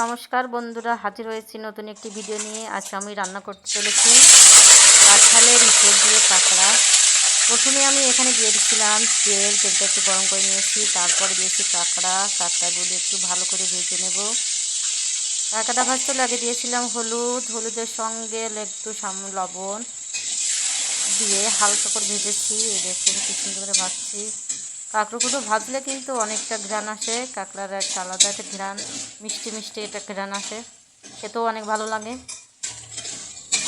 নমস্কার বন্ধুরা, হাজির হয়েছি নতুন একটি ভিডিও নিয়ে। আজ আমি রান্না করতে চলেছি কাঁঠালের ইঁচড় দিয়ে কাঁকড়া। প্রথমে আমি এখানে দিয়ে দিচ্ছিলাম তেল, তেলটা একটু গরম করে নিয়েছি, তারপরে দিয়েছি কাঁকড়া। কাঁকড়াগুলো একটু ভালো করে ভেজে নেব। কাঁকড়া ভাজতে লাগে দিয়েছিলাম হলুদ। হলুদের সঙ্গে একটু সাম, লবণ দিয়ে হালকা করে ভেজেছি। দেখুন কি সুন্দর করে ভাজছি। কাঁকড়োগুলো ভাজলে কিন্তু অনেকটা ঘ্রাণ আসে, কাঁকড়ার একটা আলাদা একটা ঘ্রাণ, মিষ্টি মিষ্টি এটা ঘ্রাণ আসে। খেতেও অনেক ভালো লাগে।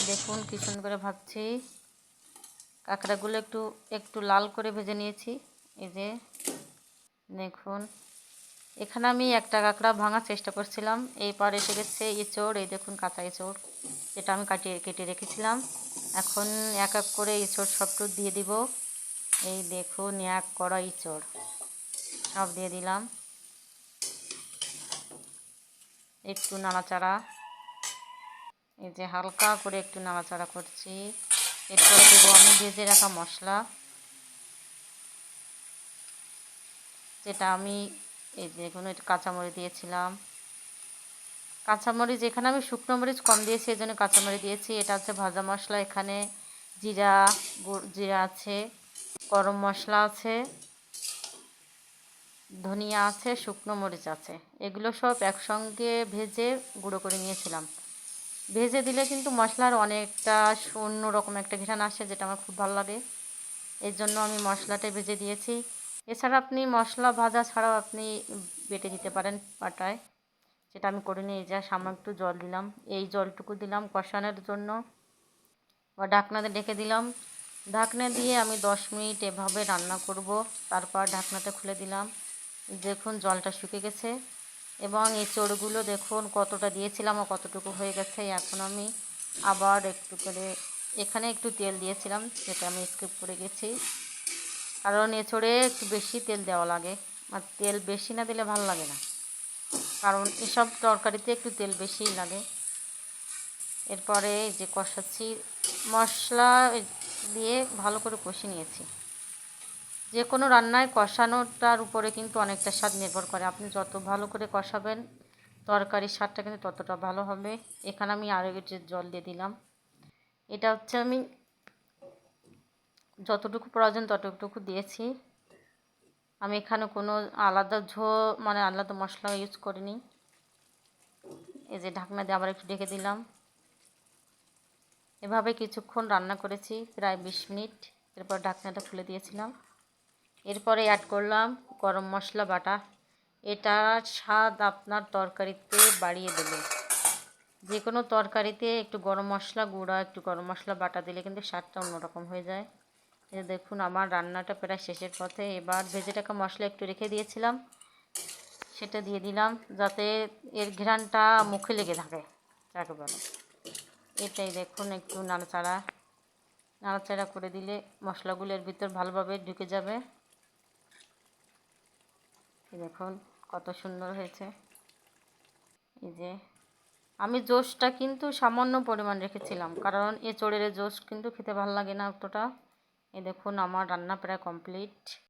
দেখুন কি সুন্দর করে ভাজছি। কাঁকড়াগুলো একটু একটু লাল করে ভেজে নিয়েছি। এই যে, দেখুন। এখানে আমি একটা কাঁকড়া ভাঙার চেষ্টা করছিলাম। এই পার এসে গেছে এঁচড়। এই দেখুন কাঁচা এঁচড়। যেটা আমি কাটিয়ে, কেটে রেখেছিলাম। এখন এক এক করে এঁচড় সবটু দিয়ে দিব। এই দেখুন এক কড়া ইঁচড় সব দিয়ে দিলাম। একটু নাড়াচাড়া। এই যে হালকা করে একটু নাড়াচাড়া করছি। এরপরে দেবো আমি ভেজে রাখা মশলা। যেটা আমি এই দেখুন একটু কাঁচামরিচ দিয়েছিলাম। কাঁচামরিচ এখানে আমি শুকনো মরিচ কম দিয়েছি, এই জন্য কাঁচামরিচ দিয়েছি। এটা হচ্ছে ভাজা মশলা, এখানে জিরা জিরা আছে। গরম মশলা আছে, ধনিয়া আছে, শুকনো মরিচ আছে। এগুলো সব একসঙ্গে ভেজে গুঁড়ো করে নিয়েছিলাম। ভেজে দিলে কিন্তু মশলার অনেকটা অন্য রকম একটা ঘেরান আসে, যেটা আমার খুব ভালো লাগে। এর জন্য আমি মশলাটা ভেজে দিয়েছি। এছাড়া আপনি মশলা ভাজা ছাড়াও আপনি বেটে দিতে পারেন পাটায় সেটা আমি করে নিয়ে যা, সামান্য একটু জল দিলাম। এই জলটুকু দিলাম কষানোর জন্য। বা ঢাকনাতে ডেকে দিলাম। ঢাকনা দিয়ে আমি দশ মিনিট এভাবে রান্না করব। তারপর ঢাকনাটা খুলে দিলাম। দেখুন জলটা শুকে গেছে এবং এই চোরগুলো দেখুন কতটা দিয়েছিলাম ও কতটুকু হয়ে গেছে। এখন আমি আবার একটু করে এখানে একটু তেল দিয়েছিলাম, যেটা আমি স্কিপ করে গেছি। কারণ এছড়ে একটু বেশি তেল দেওয়া লাগে। আর তেল বেশি না দিলে ভালো লাগে না। কারণ এসব তরকারিতে একটু তেল বেশিই লাগে। এরপরে যে কষাচ্ছি, মশলা দিয়ে ভালো করে কষে নিয়েছি। যে কোনো রান্নায় কষানোটার উপরে কিন্তু অনেকটা স্বাদ নির্ভর করে। আপনি যত ভালো করে কষাবেন, তরকারির স্বাদটা কিন্তু ততটা ভালো হবে। এখানে আমি আরও একটু জল দিয়ে দিলাম। এটা হচ্ছে আমি যতটুকু প্রয়োজন ততটুকু দিয়েছি। আমি এখানে কোনো আলাদা ঝো মানে আলাদা মশলা ইউজ করিনি। এই যে ঢাকনা দিয়ে আবার একটু ঢেকে দিলাম। এভাবে কিছুক্ষণ রান্না করেছি, প্রায় বিশ মিনিট। এরপর ঢাকনাটা খুলে দিয়েছিলাম। এরপরে অ্যাড করলাম গরম মশলা বাটা। এটা স্বাদ আপনার তরকারিতে বাড়িয়ে দেবে। যে কোনো তরকারিতে একটু গরম মশলা গুঁড়া, একটু গরম মশলা বাটা দিলে কিন্তু স্বাদটা অন্যরকম হয়ে যায়। এই দেখুন, আমার রান্নাটা প্রায় শেষের পথে। এবার ভেজে টাকা মশলা একটু রেখে দিয়েছিলাম। সেটা দিয়ে দিলাম যাতে এর ঘ্রানটা মুখে লেগে থাকে। যাকে বলে এটাই দেখুন, একটু নাড়াচাড়া নাড়াচাড়া করে দিলে মশলাগুলোর ভিতর ভালোভাবে ঢুকে যাবে। দেখুন, কত সুন্দর হয়েছে। এই যে, আমি জোশটা কিন্তু সামান্য পরিমাণ রেখেছিলাম, কারণ এ চড়ের জোশ কিন্তু খেতে ভালো লাগে না অতটা। এই দেখুন, আমার রান্না প্রায় কমপ্লিট।